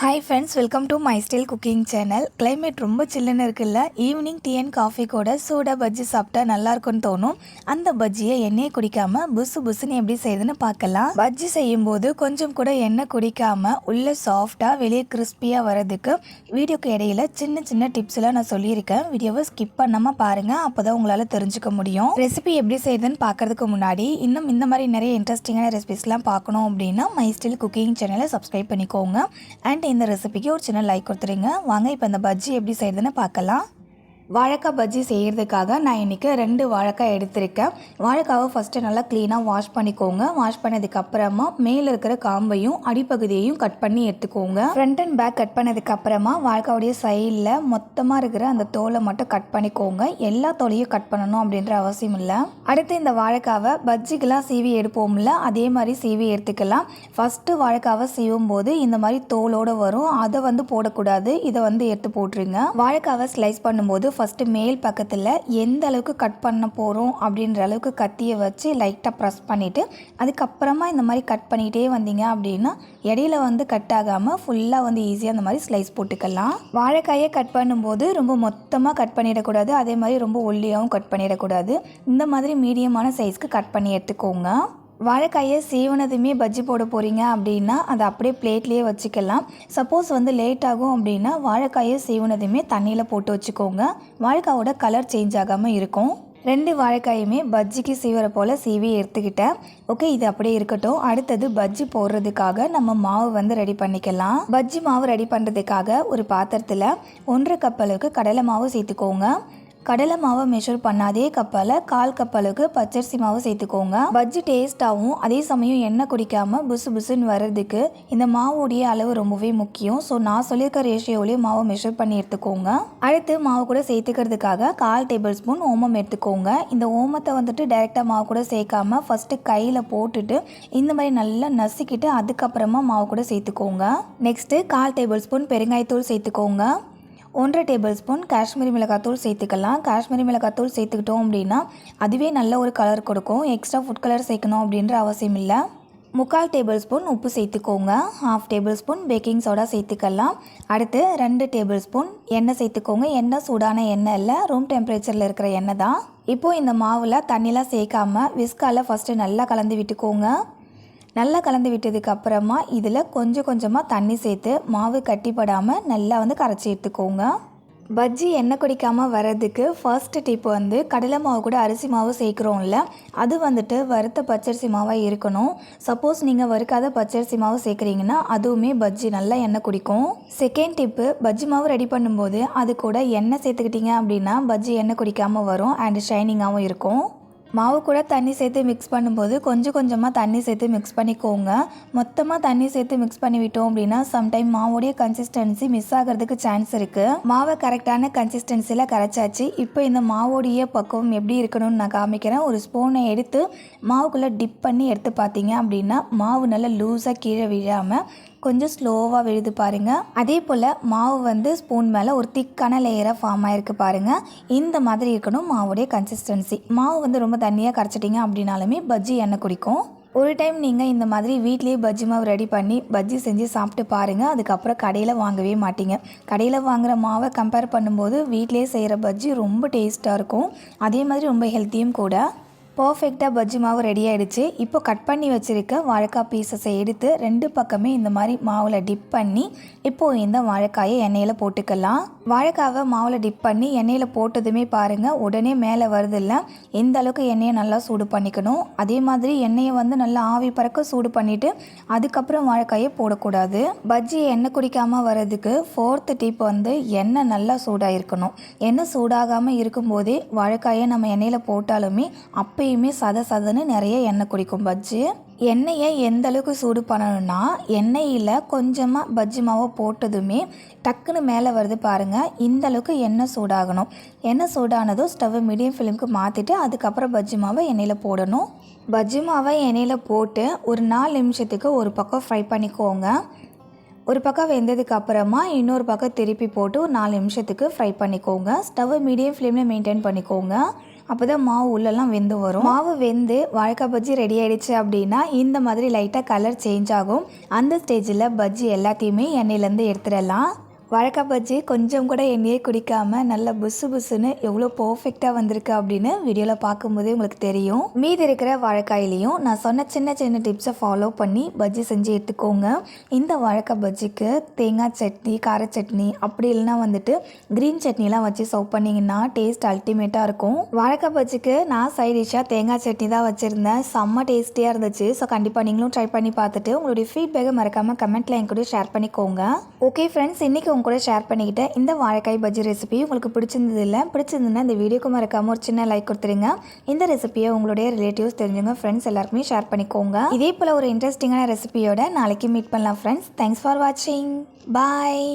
Hi friends welcome to my style cooking channel climate ரொம்ப சில்லுன்னு இருக்குல்ல? ஈவினிங் டீ அண்ட் காஃபி கூட சூடாக பஜ்ஜி சாப்பிட்டா நல்லாயிருக்கும்னு தோணும். அந்த பஜ்ஜியை எண்ணெயை குடிக்காம புசு புசுன்னு எப்படி செய்யுதுன்னு பார்க்கலாம். பஜ்ஜி செய்யும்போது கொஞ்சம் கூட எண்ணெய் குடிக்காம உள்ள சாஃப்டாக வெளியே கிறிஸ்பியாக வரதுக்கு வீடியோக்கு இடையில சின்ன சின்ன டிப்ஸ்லாம் நான் சொல்லியிருக்கேன். வீடியோவை ஸ்கிப் பண்ணாமல் பாருங்கள் அப்போ தான் உங்களால் தெரிஞ்சுக்க முடியும். ரெசிபி எப்படி செய்யுதுன்னு பார்க்கறதுக்கு முன்னாடி இன்னும் இந்த மாதிரி நிறைய இன்ட்ரெஸ்டிங்கான ரெசிபிஸ்லாம் பார்க்கணும் அப்படின்னா மை ஸ்டைல் குக்கிங் சேனலை சப்ஸ்கிரைப் பண்ணிக்கோங்க. அண்ட் இந்த ரெசிபிக்கு ஒரு சின்ன லைக் கொடுத்துருங்க வாங்க இப்போ இந்த பஜ்ஜி எப்படி செய்யுதுன்னு பார்க்கலாம். வாழைக்காய் பஜ்ஜி செய்கிறதுக்காக நான் இன்றைக்கி ரெண்டு வாழைக்காய் எடுத்திருக்கேன். வாழைக்காவை ஃபஸ்ட்டு நல்லா க்ளீனாக வாஷ் பண்ணிக்கோங்க. வாஷ் பண்ணதுக்கப்புறமா மேலே இருக்கிற காம்பையும் அடிப்பகுதியையும் கட் பண்ணி எடுத்துக்கோங்க. ஃப்ரண்ட் அண்ட் பேக் கட் பண்ணதுக்கப்புறமா வாழைக்காவுடைய சைடில் மொத்தமாக இருக்கிற அந்த தோலை மட்டும் கட் பண்ணிக்கோங்க. எல்லா தோலையும் கட் பண்ணணும் அப்படின்ற அவசியம் இல்லை. அடுத்து இந்த வாழைக்காவை பஜ்ஜிக்கெலாம் சீவி எடுப்போம்ல அதே மாதிரி சீவி எடுத்துக்கலாம். ஃபஸ்ட்டு வாழைக்காவை சீவும் போது இந்த மாதிரி தோலோடு வரும். அதை வந்து போடக்கூடாது. இதை வந்து எடுத்து போட்டுருங்க. வாழைக்காவை ஸ்லைஸ் பண்ணும்போது ஃபஸ்ட்டு மேல் பக்கத்தில் எந்த அளவுக்கு கட் பண்ண போகிறோம் அப்படின்ற அளவுக்கு கத்தியை வச்சு லைட்டாக ப்ரெஸ் பண்ணிவிட்டு அதுக்கப்புறமா இந்த மாதிரி கட் பண்ணிகிட்டே வந்தீங்க அப்படின்னா இடையில வந்து கட் ஆகாமல் ஃபுல்லாக வந்து ஈஸியாக அந்த மாதிரி ஸ்லைஸ் போட்டுக்கலாம். வாழைக்காயை கட் பண்ணும்போது ரொம்ப மொத்தமாக கட் பண்ணிடக்கூடாது. அதே மாதிரி ரொம்ப ஒல்லியாகவும் கட் பண்ணிடக்கூடாது. இந்த மாதிரி மீடியமான சைஸ்க்கு கட் பண்ணி எடுத்துக்கோங்க. வாழைக்காயை சீவனதுமே பஜ்ஜி போட போகிறீங்க அப்படின்னா அதை அப்படியே பிளேட்லேயே வச்சுக்கலாம். சப்போஸ் வந்து லேட் ஆகும் அப்படின்னா வாழைக்காயை சீவனதுமே தண்ணியில் போட்டு வச்சுக்கோங்க. வாழைக்காயோட கலர் சேஞ்ச் ஆகாமல் இருக்கும். ரெண்டு வாழைக்காயுமே பஜ்ஜிக்கு சீவரை போல் சீவி எடுத்துக்கிட்டேன். ஓகே இது அப்படியே இருக்கட்டும். அடுத்தது பஜ்ஜி போடுறதுக்காக நம்ம மாவு வந்து ரெடி பண்ணிக்கலாம். பஜ்ஜி மாவு ரெடி பண்ணுறதுக்காக ஒரு பாத்திரத்தில் ஒன்றரை கப் அளவுக்கு கடலை மாவு சேர்த்துக்கோங்க. கடலை மாவை மெஷர் பண்ணாதே கப்பால் கால் கப் அளவுக்கு பச்சரிசி மாவு சேர்த்துக்கோங்க. பஜ்ஜி டேஸ்ட்டாகவும் அதே சமயம் எண்ணெய் குடிக்காம புசு புசுன்னு வர்றதுக்கு இந்த மாவுடைய அளவு ரொம்பவே முக்கியம். ஸோ நான் சொல்லியிருக்க ரேஷியோலேயே மாவை மெஷர் பண்ணி எடுத்துக்கோங்க. அடுத்து மாவு கூட சேர்த்துக்கிறதுக்காக கால் டேபிள் ஸ்பூன் ஓமம் எடுத்துக்கோங்க. இந்த ஓமத்தை வந்துட்டு டைரெக்டாக மாவு கூட சேர்க்காம ஃபஸ்ட்டு கையில் போட்டுட்டு இந்த மாதிரி நல்லா நசுக்கிட்டு அதுக்கப்புறமா மாவு கூட சேர்த்துக்கோங்க. நெக்ஸ்ட்டு கால் டேபிள் ஸ்பூன் பெருங்காயத்தூள் சேர்த்துக்கோங்க. ஒன்றரை டேபிள் ஸ்பூன் காஷ்மீரி மிளகாத்தூள் சேர்த்துக்கலாம். காஷ்மீரி மிளகாத்தூள் சேர்த்துக்கிட்டோம் அப்படின்னா அதுவே நல்ல ஒரு கலர் கொடுக்கும். எக்ஸ்ட்ரா ஃபுட் கலர் சேர்க்கணும் அப்படின்ற அவசியம் இல்லை. முக்கால் டேபிள் ஸ்பூன் உப்பு சேர்த்துக்கோங்க. Half tablespoon baking soda சேர்த்துக்கலாம். அடுத்து ரெண்டு டேபிள் ஸ்பூன் எண்ணெய் சேர்த்துக்கோங்க. எண்ணெய் சூடான எண்ணெய் இல்லை ரூம் டெம்பரேச்சரில் இருக்கிற எண்ணெய் தான். இப்போது இந்த மாவில் தண்ணிலாம் சேர்க்காம விஸ்கால ஃபஸ்ட்டு நல்லா கலந்து விட்டுக்கோங்க. நல்லா கலந்து விட்டதுக்கு அப்புறமா இதில் கொஞ்சம் கொஞ்சமாக தண்ணி சேர்த்து மாவு கட்டிப்படாமல் நல்லா வந்து கரைச்சி எடுத்துக்கோங்க. பஜ்ஜி எண்ணெய் குடிக்காமல் வர்றதுக்கு ஃபர்ஸ்ட் டிப் வந்து கடலை மாவு கூட அரிசி மாவு சேர்க்குறோம்ல அது வந்துட்டு வறுத்த பச்சரிசி மாவாக இருக்கணும். சப்போஸ் நீங்கள் வறுக்காத பச்சரிசி மாவு சேர்க்குறீங்கன்னா அதுவுமே பஜ்ஜி நல்லா எண்ணெய் குடிக்கும். செகண்ட் டிப்பு பஜ்ஜி மாவு ரெடி பண்ணும்போது அது கூட எண்ணெய் சேர்த்துக்கிட்டீங்க அப்படின்னா பஜ்ஜி எண்ணெய் குடிக்காமல் வரும் அண்ட் ஷைனிங்காகவும் இருக்கும். மாவு கூட தண்ணி சேர்த்து மிக்ஸ் பண்ணும்போது கொஞ்சம் கொஞ்சமாக தண்ணி சேர்த்து மிக்ஸ் பண்ணிக்கோங்க. மொத்தமாக தண்ணி சேர்த்து மிக்ஸ் பண்ணிவிட்டோம் அப்படின்னா சம்டைம் மாவுடைய கன்சிஸ்டன்சி மிஸ் ஆகிறதுக்கு சான்ஸ் இருக்குது மாவை கரெக்டான கன்சிஸ்டன்சியில் கரைச்சாச்சு. இப்போ இந்த மாவோடைய பக்குவம் எப்படி இருக்கணும்னு நான் காமிக்கிறேன். ஒரு ஸ்பூனை எடுத்து மாவுக்குள்ளே டிப் பண்ணி எடுத்து பார்த்தீங்க அப்படின்னா மாவு நல்லா லூஸாக கீழே விழாமல் கொஞ்சம் ஸ்லோவாக விழுது பாருங்கள் அதே போல் மாவு வந்து ஸ்பூன் மேலே ஒரு திக்கான லேயராக ஃபார்ம் ஆகிருக்கு பாருங்கள் இந்த மாதிரி இருக்கணும் மாவுடைய கன்சிஸ்டன்சி மாவு வந்து ரொம்ப தண்ணியாக கரைச்சிட்டிங்க அப்படின்னாலுமே பஜ்ஜி எண்ணெய் குடிக்கும். ஒரு டைம் நீங்கள் இந்த மாதிரி வீட்லேயே பஜ்ஜி மாவு ரெடி பண்ணி பஜ்ஜி செஞ்சு சாப்பிட்டு பாருங்கள் அதுக்கப்புறம் கடையில் வாங்கவே மாட்டீங்க. கடையில் வாங்குகிற மாவை கம்பேர் பண்ணும்போது வீட்லேயே செய்கிற பஜ்ஜி ரொம்ப டேஸ்ட்டாக இருக்கும். அதே மாதிரி ரொம்ப ஹெல்த்தியும் கூட. பர்ஃபெக்டாக பஜ்ஜி மாவு ரெடி ஆகிடுச்சு இப்போ கட் பண்ணி வச்சுருக்க வாழைக்காய் பீசஸை எடுத்து ரெண்டு பக்கமே இந்த மாதிரி மாவில் டிப் பண்ணி இப்போது இந்த வாழைக்காயை எண்ணெயில் போட்டுக்கலாம். வாழைக்காவை மாவில் டிப் பண்ணி எண்ணெயில் போட்டதுமே பாருங்கள் உடனே மேலே வருதில்ல எந்த அளவுக்கு எண்ணெயை நல்லா சூடு பண்ணிக்கணும். அதே மாதிரி எண்ணெயை வந்து நல்லா ஆவி பறக்க சூடு பண்ணிவிட்டு அதுக்கப்புறம் வாழைக்காயை போடக்கூடாது. பஜ்ஜி எண்ணெய் குடிக்காமல் வர்றதுக்கு ஃபோர்த்து டிப் வந்து எண்ணெய் நல்லா சூடாக இருக்கணும் எண்ணெய் சூடாகாமல் இருக்கும்போதே வாழைக்காயை நம்ம எண்ணெயில் போட்டாலுமே அப்போ எப்பயுமே சத சதன்னு நிறைய எண்ணெய் குடிக்கும் பஜ்ஜி. எண்ணெயை எந்த அளவுக்கு சூடு பண்ணணும்னா எண்ணெயில் கொஞ்சமாக பஜ்ஜி மாவை போட்டதுமே டக்குன்னு மேலே வருது பாருங்கள் இந்த அளவுக்கு எண்ணெய் சூடாகணும். எண்ணெய் சூடானதும் ஸ்டவ்வை மீடியம் ஃப்ளேமுக்கு மாற்றிட்டு அதுக்கப்புறம் பஜ்ஜி மாவை எண்ணெயில் போடணும். பஜ்ஜி மாவை எண்ணெயில் போட்டு ஒரு நாலு நிமிஷத்துக்கு ஒரு பக்கம் ஃப்ரை பண்ணிக்கோங்க. ஒரு பக்கம் வெந்ததுக்கு அப்புறமா இன்னொரு பக்கம் திருப்பி போட்டு ஒரு நாலு நிமிஷத்துக்கு ஃப்ரை பண்ணிக்கோங்க. ஸ்டவ்வை மீடியம் ஃப்ளேமில் மெயின்டைன் பண்ணிக்கோங்க. அப்போ தான் மாவு உள்ளெல்லாம் வெந்து வரும். மாவு வெந்து வாழைக்காய் பஜ்ஜி ரெடி ஆகிடுச்சு அப்படின்னா இந்த மாதிரி லைட்டாக கலர் சேஞ்ச் ஆகும். அந்த ஸ்டேஜில் பஜ்ஜி எல்லாத்தையுமே எண்ணெயிலேருந்து எடுத்துடலாம். வாழைக்காய் பஜ்ஜி கொஞ்சம் கூட எண்ணெயே குடிக்காமல் நல்ல புசு புசுன்னு எவ்வளோ பர்ஃபெக்டாக வந்திருக்கு அப்படின்னு வீடியோவில் பார்க்கும்போதே உங்களுக்கு தெரியும். மீதி இருக்கிற வாழைக்காயிலையும் நான் சொன்ன சின்ன சின்ன டிப்ஸை ஃபாலோ பண்ணி பஜ்ஜி செஞ்சு எடுத்துக்கோங்க. இந்த வாழைக்காய் பஜ்ஜிக்கு தேங்காய் சட்னி கார சட்னி அப்படி இல்லைன்னா வந்துட்டு க்ரீன் சட்னிலாம் வச்சு சர்வ் பண்ணிங்கன்னா டேஸ்ட் அல்டிமேட்டாக இருக்கும். வாழைக்காய் பஜ்ஜிக்கு நான் சைட் டிஷ்ஷாக தேங்காய் சட்னி தான் வச்சுருந்தேன். செம்ம டேஸ்டியாக இருந்துச்சு. ஸோ கண்டிப்பாக நீங்களும் ட்ரை பண்ணி பார்த்துட்டு உங்களுடைய ஃபீட்பேக்கை மறக்காமல் கமெண்ட்டில் என் கூட ஷேர் பண்ணிக்கோங்க. ஓகே ஃப்ரெண்ட்ஸ் இன்றைக்கி உங்க கூட ஷேர் பண்ணிக்கிட்டேன். இந்த வாழைக்காய் பஜ்ஜி ரெசிபி உங்களுக்கு பிடிச்சிருந்தது இல்லை பிடிச்சிருந்ததுன்னா இந்த வீடியோக்கு மறக்காமல் ஒரு சின்ன லைக் கொடுத்துருங்க இந்த ரெசிபியை உங்களுடைய ரிலேட்டிவ்ஸ் தெரிஞ்சுங்க ஃப்ரெண்ட்ஸ் எல்லாருக்குமே ஷேர் பண்ணிக்கோங்க. இதே போல் ஒரு இன்ட்ரெஸ்டிங்கான ரெசிபியோட நாளைக்கு மீட் பண்ணலாம் ஃப்ரெண்ட்ஸ் தேங்க்ஸ் ஃபார் வாட்சிங் பாய்